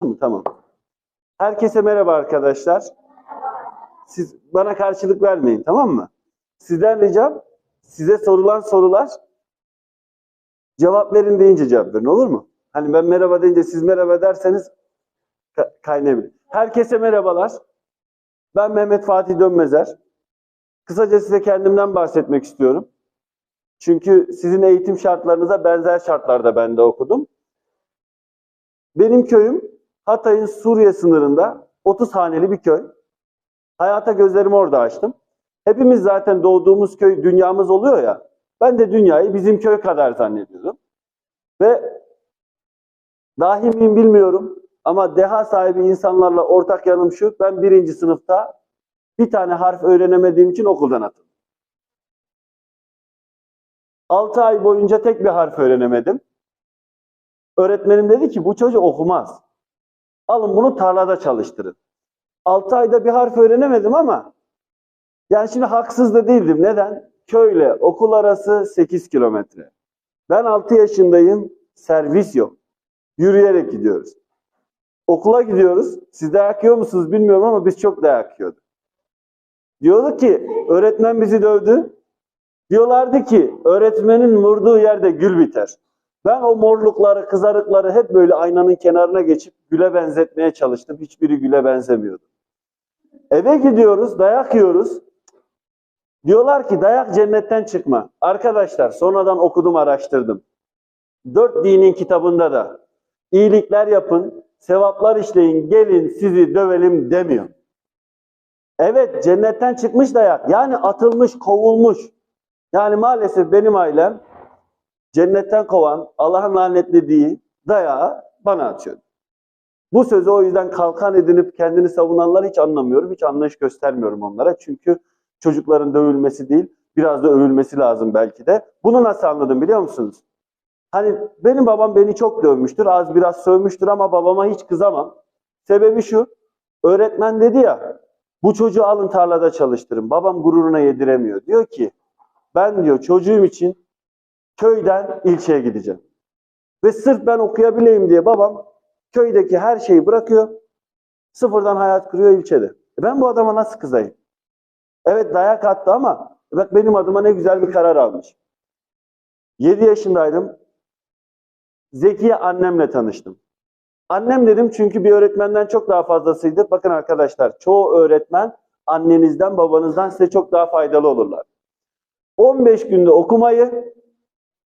Tamam, Tamam. Herkese merhaba arkadaşlar. Siz bana karşılık vermeyin tamam mı? Sizden ricam size sorulan sorular cevap verin deyince cevap verin olur mu? Hani ben merhaba deyince siz merhaba derseniz ka- kaynayabilir. Herkese merhabalar. Ben Mehmet Fatih Dönmezer. Kısaca size kendimden bahsetmek istiyorum. Çünkü sizin eğitim şartlarınıza benzer şartlarda ben de okudum. Benim köyüm Hatay'ın Suriye sınırında 30 haneli bir köy. Hayata gözlerimi orada açtım. Hepimiz zaten doğduğumuz köy dünyamız oluyor ya. Ben de dünyayı bizim köy kadar zannediyordum. Ve dahi miyim bilmiyorum ama deha sahibi insanlarla ortak yanım şu. Ben birinci sınıfta bir tane harf öğrenemediğim için okuldan atıldım. 6 ay boyunca tek bir harf öğrenemedim. Öğretmenim dedi ki bu çocuk okumaz. Alın bunu tarlada çalıştırın. 6 ayda bir harf öğrenemedim ama yani şimdi haksız da değildim. Neden? Köyle okul arası 8 kilometre. Ben 6 yaşındayım. Servis yok. Yürüyerek gidiyoruz. Okula gidiyoruz. Siz dayak yiyor musunuz bilmiyorum ama biz çok dayak yiyorduk. Diyordu ki öğretmen bizi dövdü. Diyorlardı ki öğretmenin vurduğu yerde gül biter. Ben o morlukları, kızarıkları hep böyle aynanın kenarına geçip güle benzetmeye çalıştım. Hiçbiri güle benzemiyordu. Eve gidiyoruz, dayak yiyoruz. Diyorlar ki dayak cennetten çıkma. Arkadaşlar sonradan okudum, araştırdım. Dört dinin kitabında da iyilikler yapın, sevaplar işleyin, gelin sizi dövelim demiyor. Evet cennetten çıkmış dayak. Yani atılmış, kovulmuş. Yani maalesef benim ailem cennetten kovan, Allah'ın lanetlediği dayağı bana atıyordu. Bu sözü o yüzden kalkan edinip kendini savunanları hiç anlamıyorum. Hiç anlayış göstermiyorum onlara. Çünkü çocukların dövülmesi değil, biraz da övülmesi lazım belki de. Bunu nasıl anladım biliyor musunuz? Hani benim babam beni çok dövmüştür, az biraz sövmüştür ama babama hiç kızamam. Sebebi şu, öğretmen dedi ya, bu çocuğu alın tarlada çalıştırın. Babam gururuna yediremiyor. Diyor ki, ben diyor çocuğum için köyden ilçeye gideceğim. Ve sırf ben okuyabileyim diye babam köydeki her şeyi bırakıyor. Sıfırdan hayat kuruyor ilçede. E ben bu adama nasıl kızayım? Evet dayak attı ama bak benim adıma ne güzel bir karar almış. 7 yaşındaydım. Zekiye annemle tanıştım. Annem dedim çünkü bir öğretmenden çok daha fazlasıydı. Bakın arkadaşlar çoğu öğretmen annenizden babanızdan size çok daha faydalı olurlar. 15 günde okumayı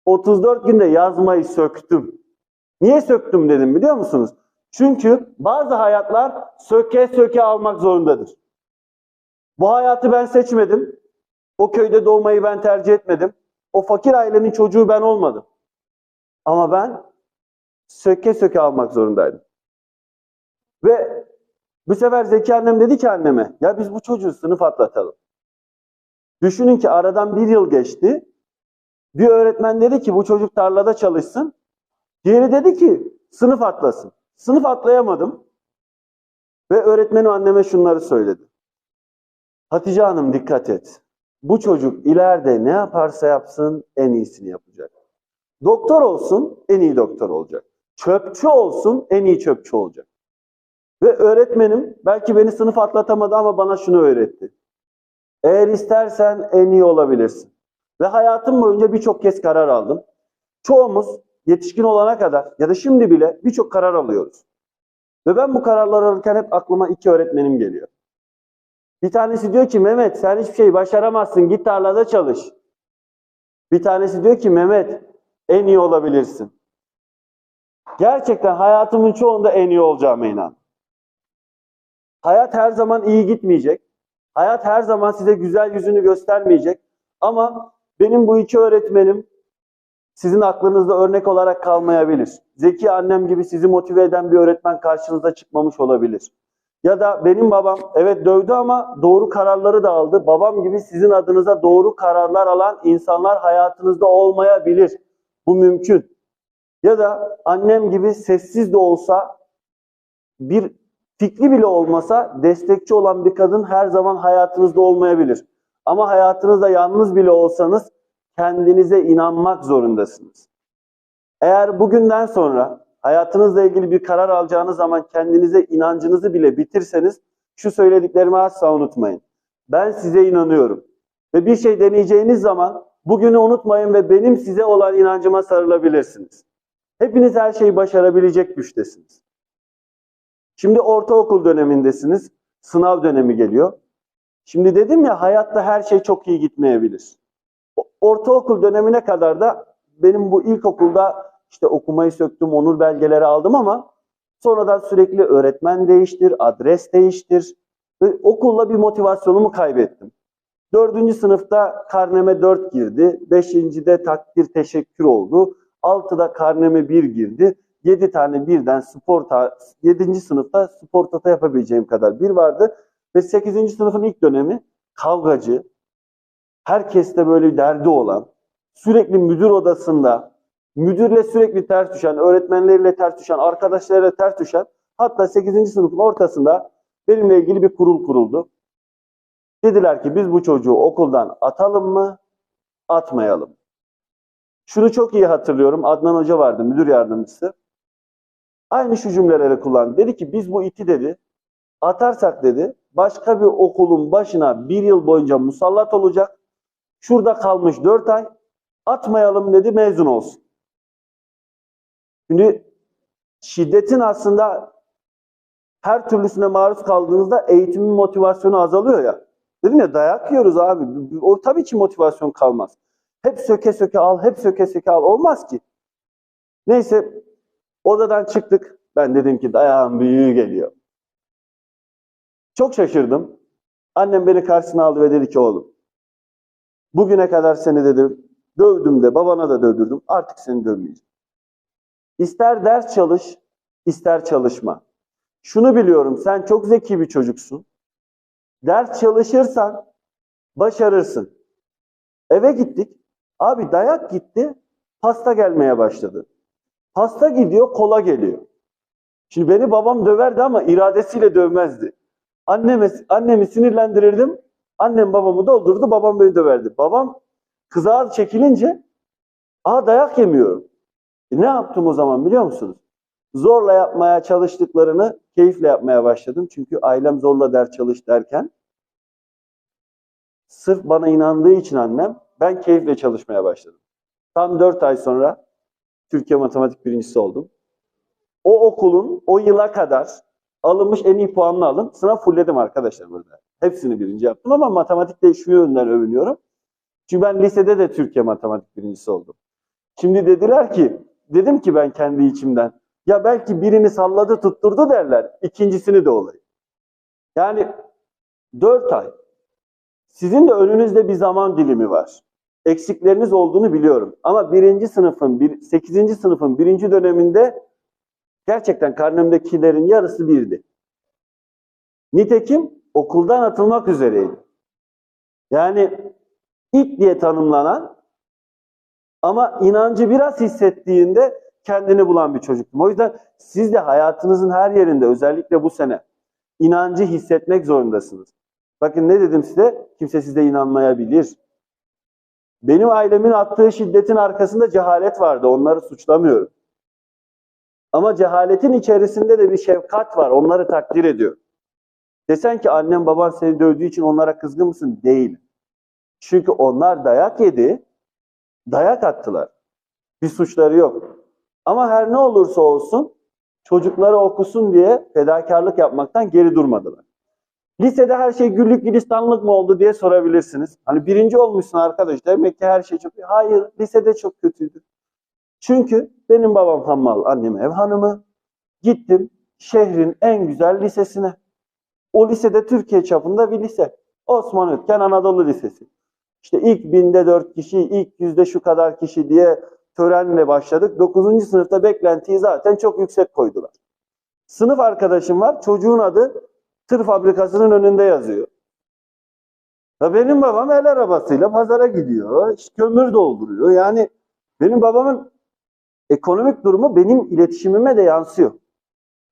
34 günde yazmayı söktüm. Niye söktüm dedim biliyor musunuz? Çünkü bazı hayatlar söke söke almak zorundadır. Bu hayatı ben seçmedim. O köyde doğmayı ben tercih etmedim. O fakir ailenin çocuğu ben olmadım. Ama ben söke söke almak zorundaydım. Ve bu sefer Zeki annem dedi ki anneme, ya biz bu çocuğu sınıf atlatalım. Düşünün ki aradan bir yıl geçti. Bir öğretmen dedi ki bu çocuk tarlada çalışsın. Diğeri dedi ki sınıf atlasın. Sınıf atlayamadım. Ve öğretmenim anneme şunları söyledi. Hatice Hanım dikkat et. Bu çocuk ileride ne yaparsa yapsın en iyisini yapacak. Doktor olsun en iyi doktor olacak. Çöpçü olsun en iyi çöpçü olacak. Ve öğretmenim belki beni sınıf atlatamadı ama bana şunu öğretti. Eğer istersen en iyi olabilirsin. Ve hayatım boyunca birçok kez karar aldım. Çoğumuz yetişkin olana kadar ya da şimdi bile birçok karar alıyoruz. Ve ben bu kararları alırken hep aklıma iki öğretmenim geliyor. Bir tanesi diyor ki Mehmet sen hiçbir şey başaramazsın git tarlada çalış. Bir tanesi diyor ki Mehmet en iyi olabilirsin. Gerçekten hayatımın çoğunda en iyi olacağıma inan. Hayat her zaman iyi gitmeyecek. Hayat her zaman size güzel yüzünü göstermeyecek. Ama benim bu iki öğretmenim sizin aklınızda örnek olarak kalmayabilir. Zeki annem gibi sizi motive eden bir öğretmen karşınıza çıkmamış olabilir. Ya da benim babam evet dövdü ama doğru kararları da aldı. Babam gibi sizin adınıza doğru kararlar alan insanlar hayatınızda olmayabilir. Bu mümkün. Ya da annem gibi sessiz de olsa bir fikri bile olmasa destekçi olan bir kadın her zaman hayatınızda olmayabilir. Ama hayatınızda yalnız bile olsanız kendinize inanmak zorundasınız. Eğer bugünden sonra hayatınızla ilgili bir karar alacağınız zaman kendinize inancınızı bile bitirseniz şu söylediklerimi asla unutmayın. Ben size inanıyorum. Ve bir şey deneyeceğiniz zaman bugünü unutmayın ve benim size olan inancıma sarılabilirsiniz. Hepiniz her şeyi başarabilecek güçtesiniz. Şimdi ortaokul dönemindesiniz. Sınav dönemi geliyor. Şimdi dedim ya hayatta her şey çok iyi gitmeyebilir. Ortaokul dönemine kadar da benim bu ilkokulda işte okumayı söktüm, onur belgeleri aldım ama sonradan sürekli öğretmen değiştir, adres değiştir. Ve okulla bir motivasyonumu kaybettim. Dördüncü sınıfta karneme dört girdi. Beşincide takdir teşekkür oldu. Altıda karneme bir girdi. Yedi tane birden spor yedinci sınıfta spor tata yapabileceğim kadar bir vardı. Ve sekizinci sınıfın ilk dönemi kavgacı, herkeste böyle derdi olan, sürekli müdür odasında, müdürle sürekli ters düşen, öğretmenleriyle ters düşen, arkadaşlarıyla ters düşen, hatta 8. sınıfın ortasında benimle ilgili bir kurul kuruldu. Dediler ki biz bu çocuğu okuldan atalım mı, atmayalım. Şunu çok iyi hatırlıyorum. Adnan Hoca vardı, müdür yardımcısı. Aynı şu cümleleri kullandı. Dedi ki biz bu iti dedi, atarsak dedi, başka bir okulun başına bir yıl boyunca musallat olacak. Şurada kalmış dört ay, atmayalım dedi, mezun olsun. Şimdi şiddetin aslında her türlüsüne maruz kaldığınızda eğitimin motivasyonu azalıyor ya. Dedim ya dayak yiyoruz abi. O tabii ki motivasyon kalmaz. Hep söke söke al, hep söke söke al. Olmaz ki. Neyse odadan çıktık. Ben dedim ki dayağın büyüğü geliyor. Çok şaşırdım. Annem beni karşısına aldı ve dedi ki oğlum bugüne kadar seni dedim dövdüm de babana da dövdürdüm. Artık seni dövmeyeceğim. İster ders çalış, ister çalışma. Şunu biliyorum, sen çok zeki bir çocuksun. Ders çalışırsan başarırsın. Eve gittik. Abi dayak gitti, pasta gelmeye başladı. Pasta gidiyor, kola geliyor. Şimdi beni babam döverdi ama iradesiyle dövmezdi. Anneme, annemi sinirlendirirdim. Annem babamı doldurdu, babam beni döverdi. Babam kıza çekilince, aa dayak yemiyorum. E ne yaptım o zaman biliyor musunuz? Zorla yapmaya çalıştıklarını keyifle yapmaya başladım. Çünkü ailem zorla ders çalış derken sırf bana inandığı için annem ben keyifle çalışmaya başladım. Tam 4 ay sonra Türkiye Matematik birincisi oldum. O okulun o yıla kadar alınmış en iyi puanını aldım. Sınav fullledim arkadaşlar burada. Hepsini birinci yaptım ama matematikte şu yönden övünüyorum. Çünkü ben lisede de Türkiye Matematik birincisi oldum. Şimdi dediler ki, dedim ki ben kendi içimden, ya belki birini salladı tutturdu derler, ikincisini de olayım. Yani dört ay. Sizin de önünüzde bir zaman dilimi var. Eksikleriniz olduğunu biliyorum. Ama birinci sınıfın, bir, sekizinci sınıfın birinci döneminde gerçekten karnemdekilerin yarısı birdi. Nitekim okuldan atılmak üzereydi. Yani it diye tanımlanan ama inancı biraz hissettiğinde kendini bulan bir çocuktum. O yüzden siz de hayatınızın her yerinde özellikle bu sene inancı hissetmek zorundasınız. Bakın ne dedim size? Kimse size inanmayabilir. Benim ailemin attığı şiddetin arkasında cehalet vardı. Onları suçlamıyorum. Ama cehaletin içerisinde de bir şefkat var. Onları takdir ediyor. Desen ki annem baban seni dövdüğü için onlara kızgın mısın? Değil. Çünkü onlar dayak yedi, dayak attılar. Bir suçları yok. Ama her ne olursa olsun çocukları okusun diye fedakarlık yapmaktan geri durmadılar. Lisede her şey güllük gülistanlık mı oldu diye sorabilirsiniz. Hani birinci olmuşsun arkadaş demek ki her şey çok iyi. Hayır lisede çok kötüydü. Çünkü benim babam hammal, annem ev hanımı. Gittim şehrin en güzel lisesine. O lisede Türkiye çapında bir lise. Osman Ötken Anadolu Lisesi. İşte ilk binde dört kişi, ilk yüzde şu kadar kişi diye törenle başladık. Dokuzuncu sınıfta beklentiyi zaten çok yüksek koydular. Sınıf arkadaşım var, çocuğun adı tır fabrikasının önünde yazıyor. Ya benim babam el arabasıyla pazara gidiyor, kömür dolduruyor. Yani benim babamın ekonomik durumu benim iletişimime de yansıyor.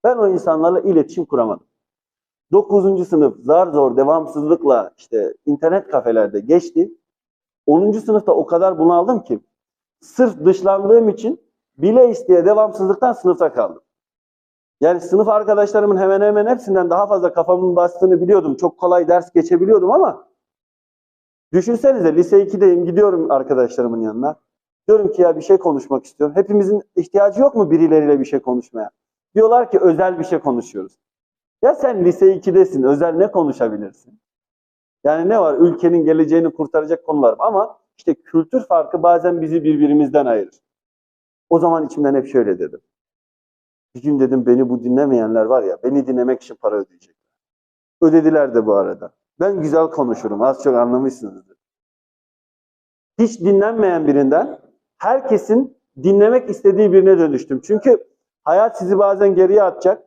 Ben o insanlarla iletişim kuramadım. 9. sınıf zar zor devamsızlıkla işte internet kafelerde geçti. 10. sınıfta o kadar bunaldım ki sırf dışlandığım için bile isteye devamsızlıktan sınıfta kaldım. Yani sınıf arkadaşlarımın hemen hemen hepsinden daha fazla kafamın bastığını biliyordum. Çok kolay ders geçebiliyordum ama düşünsenize lise 2'deyim gidiyorum arkadaşlarımın yanına. Diyorum ki ya bir şey konuşmak istiyorum. Hepimizin ihtiyacı yok mu birileriyle bir şey konuşmaya? Diyorlar ki özel bir şey konuşuyoruz. Ya sen lise 2'desin özel ne konuşabilirsin? Yani ne var ülkenin geleceğini kurtaracak konular ama işte kültür farkı bazen bizi birbirimizden ayırır. O zaman içimden hep şöyle dedim. Bir gün dedim beni bu dinlemeyenler var ya beni dinlemek için para ödeyecekler. Ödediler de bu arada. Ben güzel konuşurum az çok anlamışsınızdır. Hiç dinlenmeyen birinden herkesin dinlemek istediği birine dönüştüm. Çünkü hayat sizi bazen geriye atacak,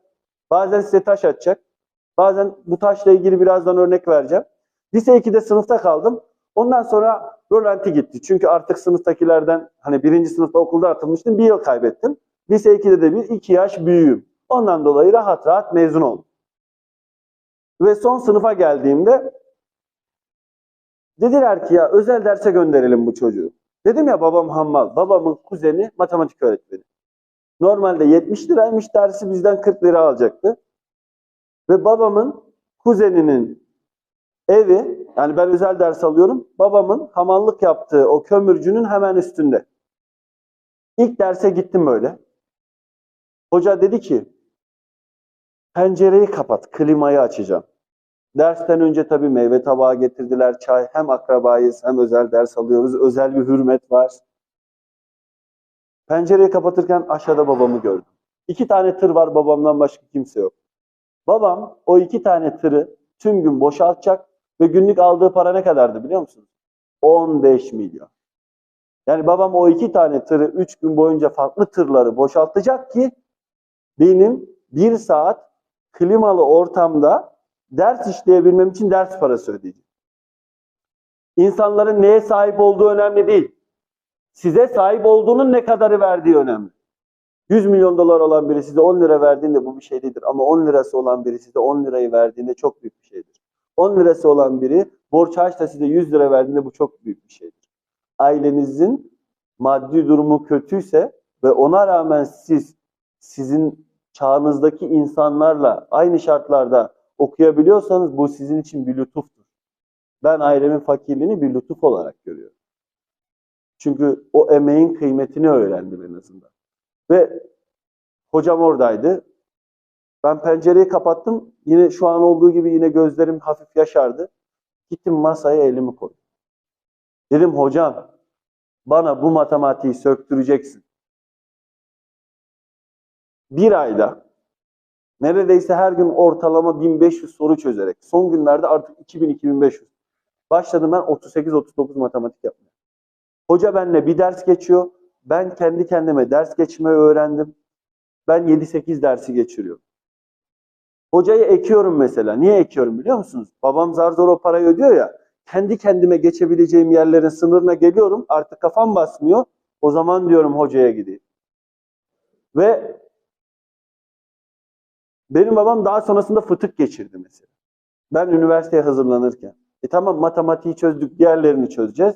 bazen size taş atacak. Bazen bu taşla ilgili birazdan örnek vereceğim. Lise 2'de sınıfta kaldım. Ondan sonra rolanti gitti. Çünkü artık sınıftakilerden hani birinci sınıfta okulda atılmıştım. Bir yıl kaybettim. Lise 2'de de bir iki yaş büyüğüm. Ondan dolayı rahat rahat mezun oldum. Ve son sınıfa geldiğimde dediler ki ya özel derse gönderelim bu çocuğu. Dedim ya babam hammal. Babamın kuzeni matematik öğretmeni. Normalde 70 liraymış dersi bizden 40 lira alacaktı. Ve babamın kuzeninin evi yani ben özel ders alıyorum. Babamın hamallık yaptığı o kömürcünün hemen üstünde. İlk derse gittim böyle. Hoca dedi ki pencereyi kapat, klimayı açacağım. Dersten önce tabii meyve tabağı getirdiler, çay. Hem akrabayız hem özel ders alıyoruz. Özel bir hürmet var. Pencereyi kapatırken aşağıda babamı gördüm. İki tane tır var babamdan başka kimse yok. Babam o iki tane tırı tüm gün boşaltacak ve günlük aldığı para ne kadardı biliyor musunuz? 15 milyon. Yani babam o iki tane tırı üç gün boyunca farklı tırları boşaltacak ki benim bir saat klimalı ortamda ders işleyebilmem için ders parası ödeyecek. İnsanların neye sahip olduğu önemli değil. Size sahip olduğunun ne kadarı verdiği önemli. 100 milyon dolar olan biri size 10 lira verdiğinde bu bir şey değildir. Ama 10 lirası olan biri size 10 lirayı verdiğinde çok büyük bir şeydir. 10 lirası olan biri borç harçla size 100 lira verdiğinde bu çok büyük bir şeydir. Ailenizin maddi durumu kötüyse ve ona rağmen siz sizin çağınızdaki insanlarla aynı şartlarda okuyabiliyorsanız bu sizin için bir lütuftur. Ben ailemin fakirliğini bir lütuf olarak görüyorum. Çünkü o emeğin kıymetini öğrendim en azından. Ve hocam oradaydı. Ben pencereyi kapattım. Yine şu an olduğu gibi yine gözlerim hafif yaşardı. Gittim masaya elimi koydum. Dedim hocam bana bu matematiği söktüreceksin. Bir ayda neredeyse her gün ortalama 1500 soru çözerek son günlerde artık 2000-2500 başladım ben 38-39 matematik yapmaya. Hoca benimle bir ders geçiyor. Ben kendi kendime ders geçmeyi öğrendim. Ben 7-8 dersi geçiriyorum. Hocayı ekiyorum mesela. Niye ekiyorum biliyor musunuz? Babam zar zor o parayı ödüyor ya. Kendi kendime geçebileceğim yerlerin sınırına geliyorum. Artık kafam basmıyor. O zaman diyorum hocaya gideyim. Ve benim babam daha sonrasında fıtık geçirdi mesela. Ben üniversiteye hazırlanırken. E tamam matematiği çözdük, diğerlerini çözeceğiz.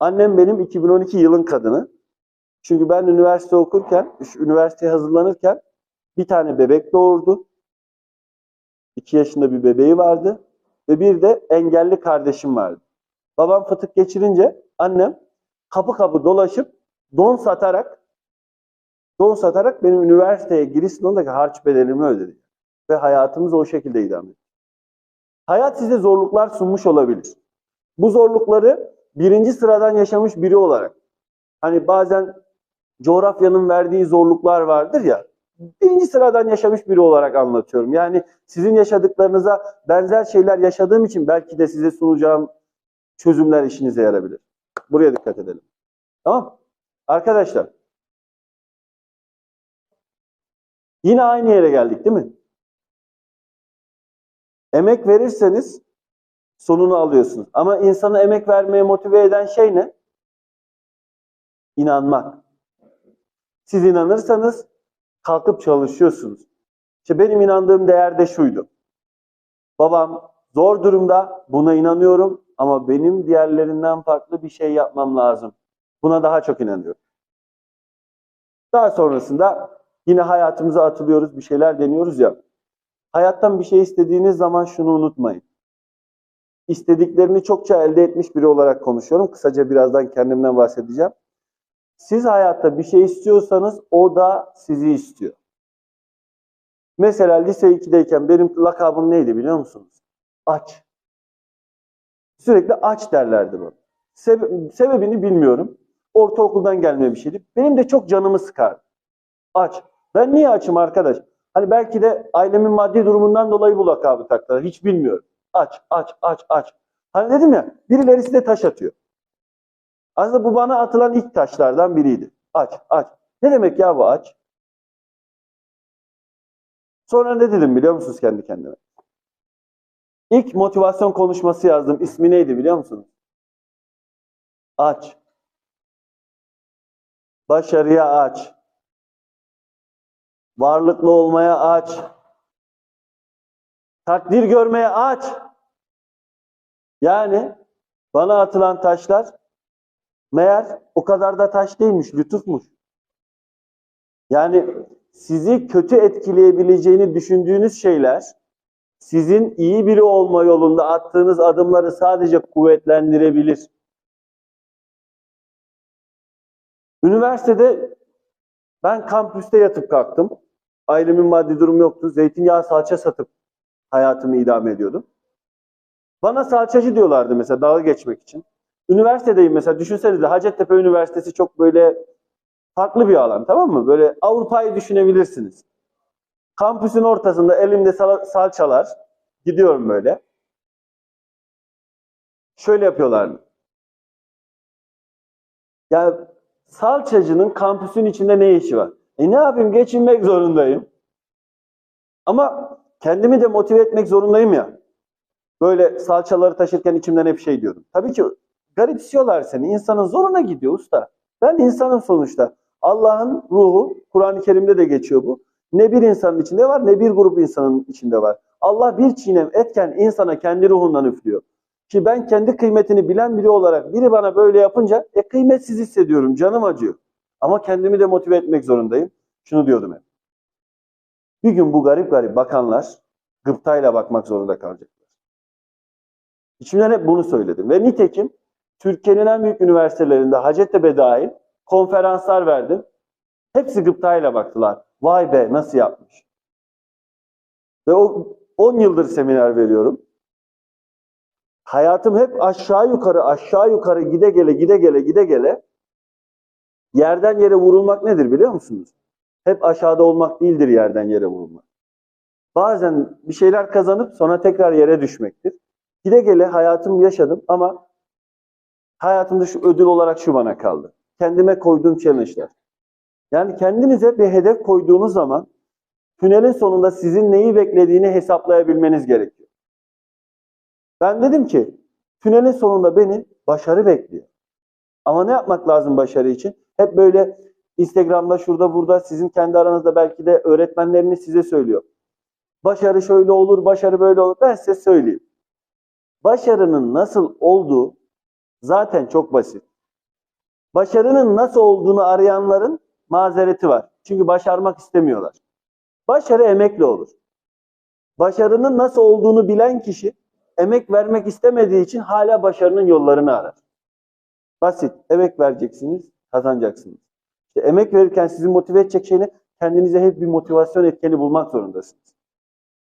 Annem benim 2012 yılın kadını. Çünkü ben üniversite okurken, üniversiteye hazırlanırken bir tane bebek doğurdu. 2 yaşında bir bebeği vardı. Ve bir de engelli kardeşim vardı. Babam fıtık geçirince annem kapı kapı dolaşıp don satarak don satarak benim üniversiteye giriş sınavındaki harç bedelimi ödedi. Ve hayatımız o şekilde idame etti. Hayat size zorluklar sunmuş olabilir. Bu zorlukları birinci sıradan yaşamış biri olarak hani bazen coğrafyanın verdiği zorluklar vardır ya birinci sıradan yaşamış biri olarak anlatıyorum. Yani sizin yaşadıklarınıza benzer şeyler yaşadığım için belki de size sunacağım çözümler işinize yarabilir. Buraya dikkat edelim. Tamam Arkadaşlar yine aynı yere geldik değil mi? Emek verirseniz sonunu alıyorsunuz. Ama insanı emek vermeye motive eden şey ne? İnanmak. Siz inanırsanız kalkıp çalışıyorsunuz. İşte benim inandığım değer de şuydu. Babam zor durumda buna inanıyorum ama benim diğerlerinden farklı bir şey yapmam lazım. Buna daha çok inanıyorum. Daha sonrasında yine hayatımıza atılıyoruz, bir şeyler deniyoruz ya. Hayattan bir şey istediğiniz zaman şunu unutmayın. İstediklerini çokça elde etmiş biri olarak konuşuyorum. Kısaca birazdan kendimden bahsedeceğim. Siz hayatta bir şey istiyorsanız o da sizi istiyor. Mesela lise 2'deyken benim lakabım neydi biliyor musunuz? Aç. Sürekli aç derlerdi bana. Sebe- sebebini bilmiyorum. Ortaokuldan gelme bir şeydi. Benim de çok canımı sıkardı. Aç. Ben niye açım arkadaş? Hani belki de ailemin maddi durumundan dolayı bu lakabı taktılar. Hiç bilmiyorum. Aç, aç, aç, aç. Hani dedim ya, birileri size taş atıyor. Aslında bu bana atılan ilk taşlardan biriydi. Aç, aç. Ne demek ya bu aç? Sonra ne dedim biliyor musunuz kendi kendime? İlk motivasyon konuşması yazdım. İsmi neydi biliyor musunuz? Aç. Başarıya aç. Varlıklı olmaya aç. Takdir görmeye aç. Yani bana atılan taşlar meğer o kadar da taş değilmiş, lütufmuş. Yani sizi kötü etkileyebileceğini düşündüğünüz şeyler sizin iyi biri olma yolunda attığınız adımları sadece kuvvetlendirebilir. Üniversitede ben kampüste yatıp kalktım. Ailemin maddi durumu yoktu. Zeytinyağı salça satıp hayatımı idame ediyordum. Bana salçacı diyorlardı mesela dalga geçmek için. Üniversitedeyim mesela düşünsenize Hacettepe Üniversitesi çok böyle farklı bir alan tamam mı? Böyle Avrupa'yı düşünebilirsiniz. Kampüsün ortasında elimde sal- salçalar gidiyorum böyle. Şöyle yapıyorlar. Ya salçacının kampüsün içinde ne işi var? E ne yapayım geçinmek zorundayım. Ama kendimi de motive etmek zorundayım ya. Böyle salçaları taşırken içimden hep şey diyordum. Tabii ki garipsiyorlar seni. İnsanın zoruna gidiyor usta. Ben insanım sonuçta. Allah'ın ruhu, Kur'an-ı Kerim'de de geçiyor bu. Ne bir insanın içinde var ne bir grup insanın içinde var. Allah bir çiğnem etken insana kendi ruhundan üflüyor. Ki ben kendi kıymetini bilen biri olarak biri bana böyle yapınca e, kıymetsiz hissediyorum, canım acıyor. Ama kendimi de motive etmek zorundayım. Şunu diyordum hep. Bir gün bu garip garip bakanlar gıptayla bakmak zorunda kalacaklar. İçimden hep bunu söyledim. Ve nitekim Türkiye'nin en büyük üniversitelerinde Hacettepe dahil konferanslar verdim. Hepsi gıptayla baktılar. Vay be nasıl yapmış. Ve o 10 yıldır seminer veriyorum. Hayatım hep aşağı yukarı aşağı yukarı gide gele gide gele gide gele yerden yere vurulmak nedir biliyor musunuz? Hep aşağıda olmak değildir yerden yere vurulmak. Bazen bir şeyler kazanıp sonra tekrar yere düşmektir. Gide gele hayatımı yaşadım ama hayatımda şu ödül olarak şu bana kaldı. Kendime koyduğum challenge'lar. Yani kendinize bir hedef koyduğunuz zaman tünelin sonunda sizin neyi beklediğini hesaplayabilmeniz gerekiyor. Ben dedim ki tünelin sonunda beni başarı bekliyor. Ama ne yapmak lazım başarı için? Hep böyle Instagram'da şurada burada sizin kendi aranızda belki de öğretmenleriniz size söylüyor. Başarı şöyle olur, başarı böyle olur. Ben size söyleyeyim. Başarının nasıl olduğu zaten çok basit. Başarının nasıl olduğunu arayanların mazereti var. Çünkü başarmak istemiyorlar. Başarı emekle olur. Başarının nasıl olduğunu bilen kişi emek vermek istemediği için hala başarının yollarını arar. Basit. Emek vereceksiniz, kazanacaksınız. İşte emek verirken sizi motive edecek şeyle kendinize hep bir motivasyon etkeni bulmak zorundasınız.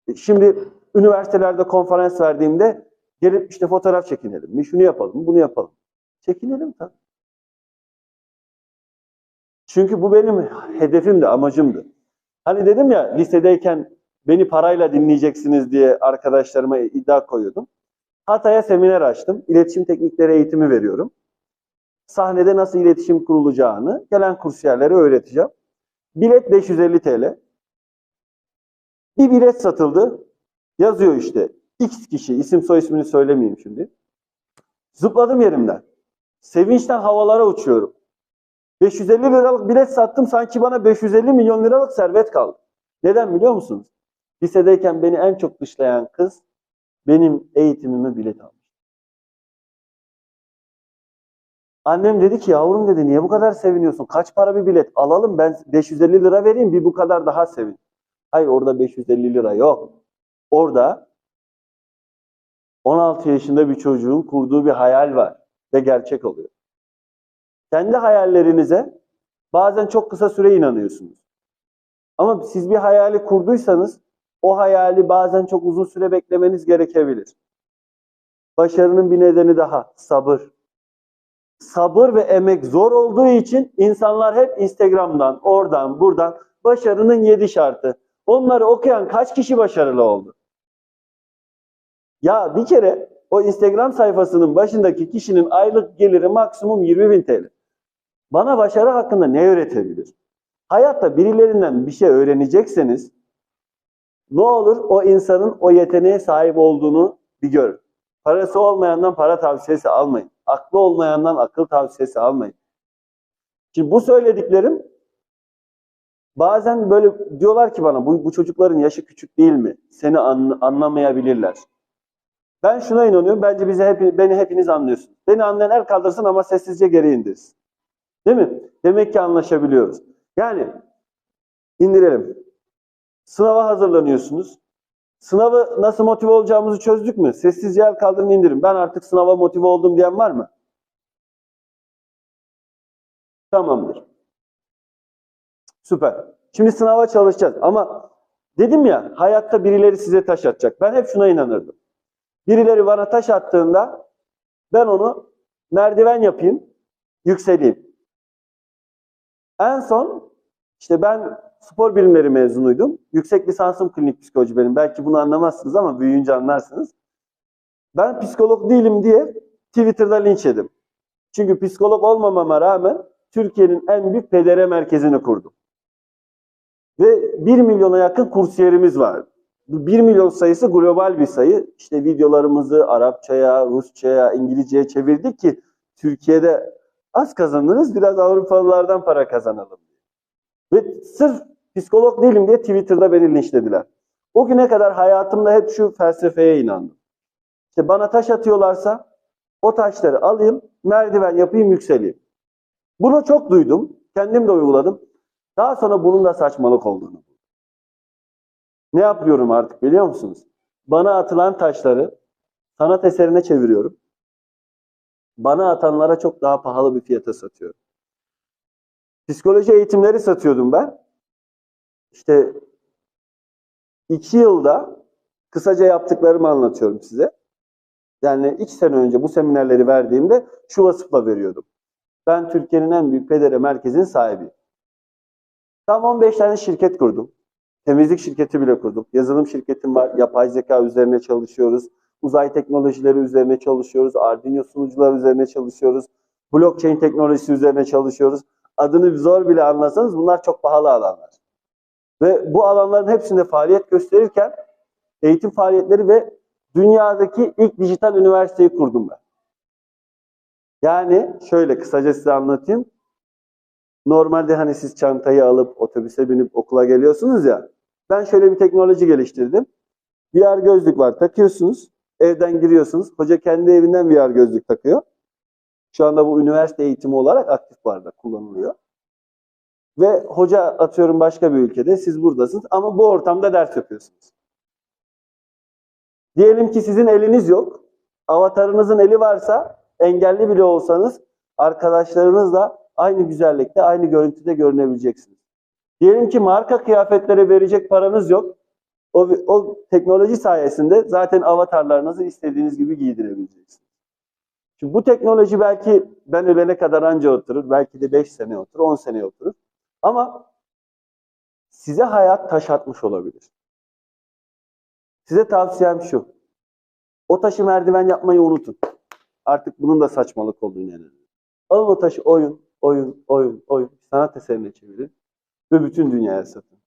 E Şimdi üniversitelerde konferans verdiğimde gelip işte fotoğraf çekinelim mi, şunu yapalım, bunu yapalım. Çekinelim tabii. Çünkü bu benim hedefimdi, amacımdı. Hani dedim ya lisedeyken beni parayla dinleyeceksiniz diye arkadaşlarıma iddia koyuyordum. Hatay'a seminer açtım. İletişim teknikleri eğitimi veriyorum. Sahnede nasıl iletişim kurulacağını gelen kursiyerlere öğreteceğim. Bilet 550 TL. Bir bilet satıldı. Yazıyor işte. X kişi, isim soy ismini söylemeyeyim şimdi. Zıpladım yerimden. Sevinçten havalara uçuyorum. 550 liralık bilet sattım sanki bana 550 milyon liralık servet kaldı. Neden biliyor musunuz? Lisedeyken beni en çok dışlayan kız benim eğitimime bilet almış. Annem dedi ki yavrum dedi niye bu kadar seviniyorsun? Kaç para bir bilet? Alalım ben 550 lira vereyim bir bu kadar daha sevin. Hayır orada 550 lira yok. Orada 16 yaşında bir çocuğun kurduğu bir hayal var ve gerçek oluyor. Kendi hayallerinize bazen çok kısa süre inanıyorsunuz. Ama siz bir hayali kurduysanız o hayali bazen çok uzun süre beklemeniz gerekebilir. Başarının bir nedeni daha sabır. Sabır ve emek zor olduğu için insanlar hep Instagram'dan, oradan, buradan başarının yedi şartı. Onları okuyan kaç kişi başarılı oldu? Ya bir kere o Instagram sayfasının başındaki kişinin aylık geliri maksimum 20 bin TL. Bana başarı hakkında ne öğretebilir? Hayatta birilerinden bir şey öğrenecekseniz ne olur o insanın o yeteneğe sahip olduğunu bir görün. Parası olmayandan para tavsiyesi almayın. Aklı olmayandan akıl tavsiyesi almayın. Şimdi bu söylediklerim bazen böyle diyorlar ki bana bu, bu çocukların yaşı küçük değil mi? Seni an- anlamayabilirler. Ben şuna inanıyorum. Bence bizi hep, beni hepiniz anlıyorsunuz. Beni anlayan el kaldırsın ama sessizce geri indirsin. Değil mi? Demek ki anlaşabiliyoruz. Yani indirelim. Sınava hazırlanıyorsunuz. Sınavı nasıl motive olacağımızı çözdük mü? Sessizce el kaldırın indirin. Ben artık sınava motive oldum diyen var mı? Tamamdır. Süper. Şimdi sınava çalışacağız ama dedim ya hayatta birileri size taş atacak. Ben hep şuna inanırdım. Birileri bana taş attığında ben onu merdiven yapayım, yükseleyim. En son işte ben spor bilimleri mezunuydum. Yüksek lisansım klinik psikoloji benim. Belki bunu anlamazsınız ama büyüyünce anlarsınız. Ben psikolog değilim diye Twitter'da linç yedim. Çünkü psikolog olmamama rağmen Türkiye'nin en büyük pedere merkezini kurdum. Ve 1 milyona yakın kursiyerimiz var. Bu 1 milyon sayısı global bir sayı. İşte videolarımızı Arapçaya, Rusçaya, İngilizceye çevirdik ki Türkiye'de az kazanırız, biraz Avrupalılardan para kazanalım. Ve sırf psikolog değilim diye Twitter'da beni linçlediler. O güne kadar hayatımda hep şu felsefeye inandım. İşte bana taş atıyorlarsa o taşları alayım, merdiven yapayım, yükseleyim. Bunu çok duydum, kendim de uyguladım. Daha sonra bunun da saçmalık olduğunu. Ne yapıyorum artık biliyor musunuz? Bana atılan taşları sanat eserine çeviriyorum. Bana atanlara çok daha pahalı bir fiyata satıyorum. Psikoloji eğitimleri satıyordum ben. İşte iki yılda kısaca yaptıklarımı anlatıyorum size. Yani iki sene önce bu seminerleri verdiğimde şu vasıfla veriyordum. Ben Türkiye'nin en büyük pedere merkezinin sahibiyim. Tam 15 tane şirket kurdum. Temizlik şirketi bile kurdum. Yazılım şirketim var. Yapay zeka üzerine çalışıyoruz. Uzay teknolojileri üzerine çalışıyoruz. Arduino sunucular üzerine çalışıyoruz. Blockchain teknolojisi üzerine çalışıyoruz. Adını zor bile anlasanız bunlar çok pahalı alanlar. Ve bu alanların hepsinde faaliyet gösterirken eğitim faaliyetleri ve dünyadaki ilk dijital üniversiteyi kurdum ben. Yani şöyle kısaca size anlatayım. Normalde hani siz çantayı alıp otobüse binip okula geliyorsunuz ya. Ben şöyle bir teknoloji geliştirdim. VR gözlük var takıyorsunuz. Evden giriyorsunuz. Hoca kendi evinden VR gözlük takıyor. Şu anda bu üniversite eğitimi olarak aktif barda kullanılıyor. Ve hoca atıyorum başka bir ülkede siz buradasınız ama bu ortamda ders yapıyorsunuz. Diyelim ki sizin eliniz yok. Avatarınızın eli varsa engelli bile olsanız arkadaşlarınızla aynı güzellikte, aynı görüntüde görünebileceksiniz. Diyelim ki marka kıyafetlere verecek paranız yok. O, o teknoloji sayesinde zaten avatarlarınızı istediğiniz gibi giydirebileceksiniz. Şimdi bu teknoloji belki ben ölene kadar anca oturur. Belki de 5 sene oturur, 10 sene oturur. Ama size hayat taş atmış olabilir. Size tavsiyem şu. O taşı merdiven yapmayı unutun. Artık bunun da saçmalık olduğunu inanıyorum. Alın o taşı oyun, oyun, oyun, oyun. Sanat eserine çevirin. Ve bütün dünyaya satın.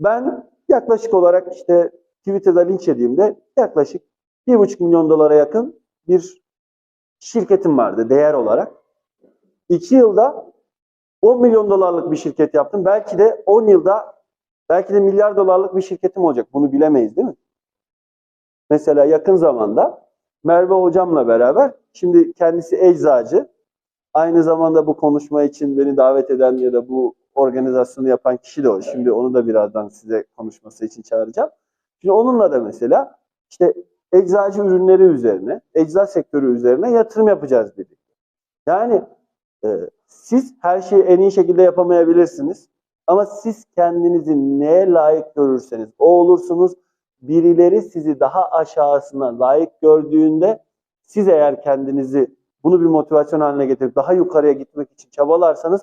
Ben yaklaşık olarak işte Twitter'da linç yediğimde yaklaşık 1,5 milyon dolara yakın bir şirketim vardı değer olarak. 2 yılda 10 milyon dolarlık bir şirket yaptım. Belki de 10 yılda belki de milyar dolarlık bir şirketim olacak. Bunu bilemeyiz değil mi? Mesela yakın zamanda Merve hocamla beraber şimdi kendisi eczacı. Aynı zamanda bu konuşma için beni davet eden ya da bu organizasyonu yapan kişi de o. Şimdi onu da birazdan size konuşması için çağıracağım. Şimdi onunla da mesela işte eczacı ürünleri üzerine, ecza sektörü üzerine yatırım yapacağız birlikte. Yani e, siz her şeyi en iyi şekilde yapamayabilirsiniz. Ama siz kendinizi neye layık görürseniz o olursunuz. Birileri sizi daha aşağısına layık gördüğünde siz eğer kendinizi bunu bir motivasyon haline getirip daha yukarıya gitmek için çabalarsanız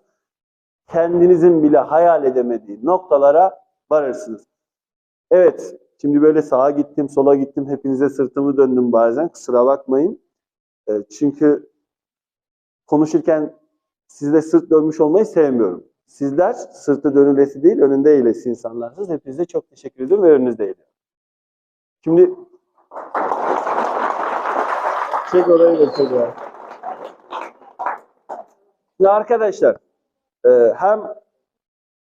kendinizin bile hayal edemediği noktalara varırsınız. Evet, şimdi böyle sağa gittim, sola gittim, hepinize sırtımı döndüm bazen. Kusura bakmayın. E, çünkü konuşurken sizde sırt dönmüş olmayı sevmiyorum. Sizler sırtı dönülesi değil, önünde eğilesi insanlarsınız. Hepinize çok teşekkür ediyorum ve önünüzde eğiliyorum. Şimdi çek çek orayı. Şimdi arkadaşlar e, hem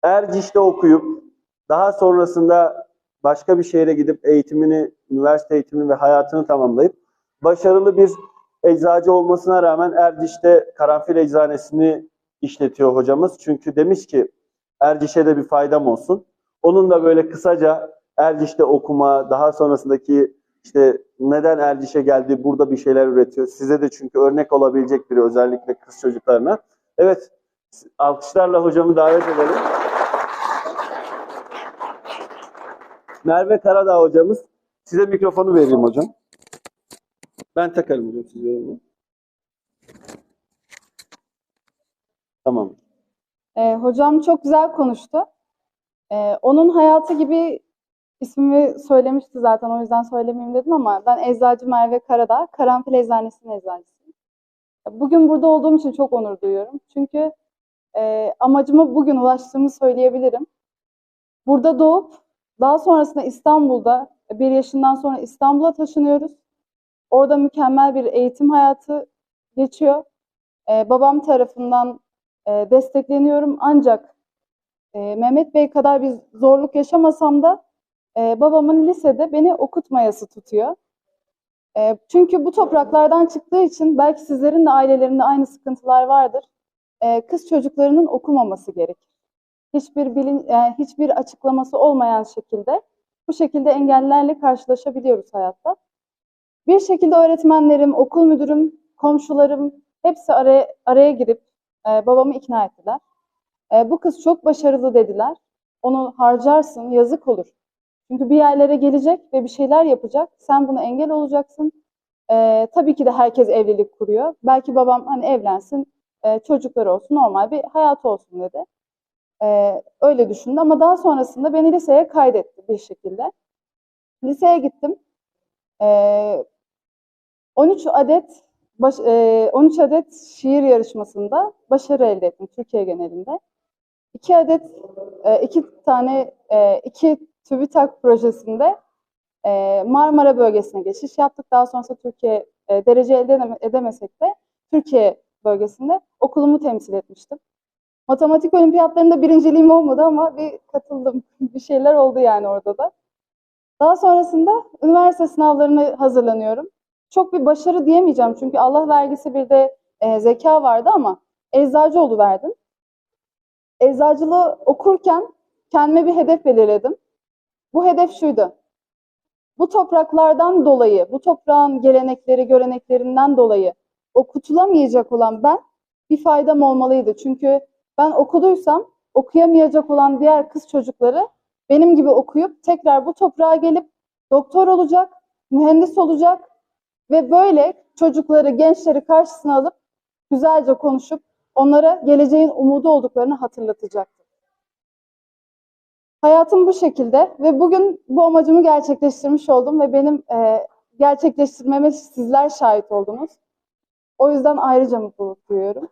Erciş'te okuyup daha sonrasında başka bir şehre gidip eğitimini, üniversite eğitimini ve hayatını tamamlayıp başarılı bir eczacı olmasına rağmen Erciş'te karanfil eczanesini işletiyor hocamız. Çünkü demiş ki Erciş'e de bir faydam olsun. Onun da böyle kısaca Erciş'te okuma, daha sonrasındaki işte neden Erciş'e geldi, burada bir şeyler üretiyor. Size de çünkü örnek olabilecek biri özellikle kız çocuklarına. Evet, alkışlarla hocamı davet edelim. Merve Karadağ hocamız. Size mikrofonu vereyim hocam. Ben takarım hocam siz verin. Tamam. Ee, hocam çok güzel konuştu. Ee, onun hayatı gibi ismimi söylemişti zaten o yüzden söylemeyeyim dedim ama ben Eczacı Merve Karadağ, Karanfil Eczanesi'nin eczacısıyım. Bugün burada olduğum için çok onur duyuyorum. Çünkü e, amacıma bugün ulaştığımı söyleyebilirim. Burada doğup daha sonrasında İstanbul'da bir yaşından sonra İstanbul'a taşınıyoruz. Orada mükemmel bir eğitim hayatı geçiyor. Ee, babam tarafından e, destekleniyorum. Ancak e, Mehmet Bey kadar bir zorluk yaşamasam da e, babamın lisede beni okutmayası tutuyor. E, çünkü bu topraklardan çıktığı için belki sizlerin de ailelerinde aynı sıkıntılar vardır. E, kız çocuklarının okumaması gerekir. Hiçbir bilin, yani hiçbir açıklaması olmayan şekilde bu şekilde engellerle karşılaşabiliyoruz hayatta. Bir şekilde öğretmenlerim, okul müdürüm, komşularım hepsi araya, araya girip e, babamı ikna ettiler. E, bu kız çok başarılı dediler. Onu harcarsın, yazık olur. Çünkü bir yerlere gelecek ve bir şeyler yapacak. Sen buna engel olacaksın. E, tabii ki de herkes evlilik kuruyor. Belki babam hani evlensin, e, çocukları olsun, normal bir hayat olsun dedi. E, öyle düşündü ama daha sonrasında beni liseye kaydetti bir şekilde. Liseye gittim. E, 13 adet baş, e, 13 adet şiir yarışmasında başarı elde ettim Türkiye genelinde. 2 adet, e, iki tane, e, iki TÜBİTAK projesinde e, Marmara bölgesine geçiş yaptık. Daha sonrasında Türkiye e, derece elde edeme- edemesek de Türkiye bölgesinde okulumu temsil etmiştim. Matematik olimpiyatlarında birinciliğim olmadı ama bir katıldım. bir şeyler oldu yani orada da. Daha sonrasında üniversite sınavlarına hazırlanıyorum çok bir başarı diyemeyeceğim çünkü Allah vergisi bir de e, zeka vardı ama eczacı verdim. Eczacılığı okurken kendime bir hedef belirledim. Bu hedef şuydu. Bu topraklardan dolayı, bu toprağın gelenekleri, göreneklerinden dolayı okutulamayacak olan ben bir faydam olmalıydı. Çünkü ben okuduysam okuyamayacak olan diğer kız çocukları benim gibi okuyup tekrar bu toprağa gelip doktor olacak, mühendis olacak, ve böyle çocukları, gençleri karşısına alıp güzelce konuşup onlara geleceğin umudu olduklarını hatırlatacaktır. Hayatım bu şekilde ve bugün bu amacımı gerçekleştirmiş oldum ve benim e, gerçekleştirmeme sizler şahit oldunuz. O yüzden ayrıca mutluluk duyuyorum.